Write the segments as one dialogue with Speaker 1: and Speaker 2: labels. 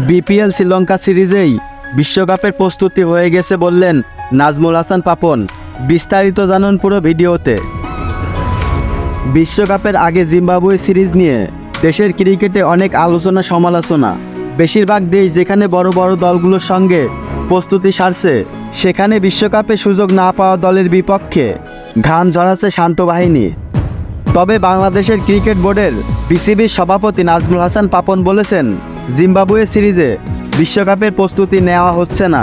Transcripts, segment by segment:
Speaker 1: BPL Sri Lanka সিরিজেই বিশ্বকাপের প্রস্তুতি হয়ে গেছে বললেন নাজমুল হাসান পাপন। বিস্তারিত জানুন পুরো ভিডিওতে। বিশ্বকাপের আগে জিম্বাবুয়ে সিরিজ নিয়ে দেশের ক্রিকেটে অনেক আলোচনা সমালোচনা। বেশিরভাগ দেশ যেখানে বড় বড় দলগুলোর সঙ্গে প্রস্তুতি সারছে, সেখানে বিশ্বকাপে সুযোগ না পাওয়া দলের বিপক্ষে ঘাম ঝরাচ্ছে শান্ত বাহিনী। তবে বাংলাদেশের ক্রিকেট বোর্ডের বিসিবির সভাপতি নাজমুল হাসান পাপন বলেছেন জিম্বাবুয়ে সিরিজে বিশ্বকাপের প্রস্তুতি নেওয়া হচ্ছে না।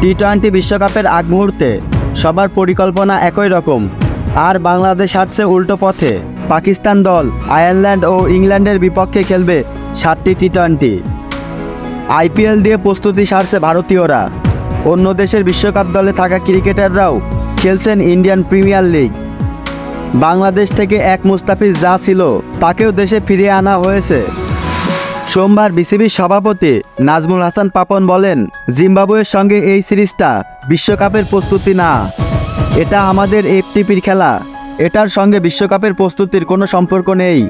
Speaker 1: টি টোয়েন্টি বিশ্বকাপের আগ মুহূর্তে সবার পরিকল্পনা একই রকম। আর বাংলাদেশ হাঁটছে উল্টো পথে। পাকিস্তান দল আয়ারল্যান্ড ও ইংল্যান্ডের বিপক্ষে খেলবে সাতটি টি টোয়েন্টি আইপিএল দিয়ে প্রস্তুতি সারছে ভারতীয়রা। অন্য দেশের বিশ্বকাপ দলে থাকা ক্রিকেটাররাও খেলছেন ইন্ডিয়ান প্রিমিয়ার লিগ। বাংলাদেশ থেকে এক মুস্তাফিজ যা ছিল, তাকেও দেশে ফিরিয়ে আনা হয়েছে। সোমবার বিসিবির সভাপতি নাজমুল হাসান পাপন বলেন, জিম্বাবুয়ের সঙ্গে এই সিরিজটা বিশ্বকাপের প্রস্তুতি না। এটা আমাদের এফটিপির খেলা। এটার সঙ্গে বিশ্বকাপের প্রস্তুতির কোনো সম্পর্ক নেই।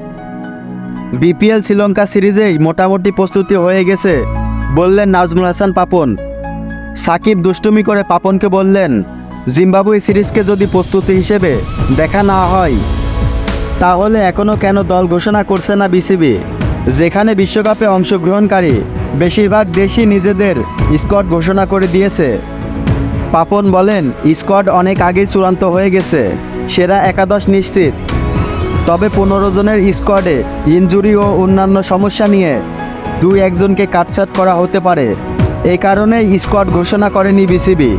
Speaker 1: বিপিএল শ্রীলঙ্কা সিরিজেই মোটামুটি প্রস্তুতি হয়ে গেছে, বললেন নাজমুল হাসান পাপন। সাকিব দুষ্টুমি করে পাপনকে বললেন, জিম্বাবুয়ে সিরিজকে যদি প্রস্তুতি হিসেবে দেখা না হয়, তাহলে এখনও কেন দল ঘোষণা করছে না বিসিবি? যেখানে বিশ্বকাপে অংশগ্রহণকারী বেশিরভাগ দেশই নিজেদের স্কোয়াড ঘোষণা করে দিয়েছে। পাপন বলেন, স্কোয়াড অনেক আগেই চূড়ান্ত হয়ে গেছে, সেরা একাদশ নিশ্চিত। তবে পনেরো জনের স্কোয়াডে ইনজুরি ও অন্যান্য সমস্যা নিয়ে দুই একজনকে কাটছাট করা হতে পারে। এই কারণে স্কোয়াড ঘোষণা করেনি বিসিবি।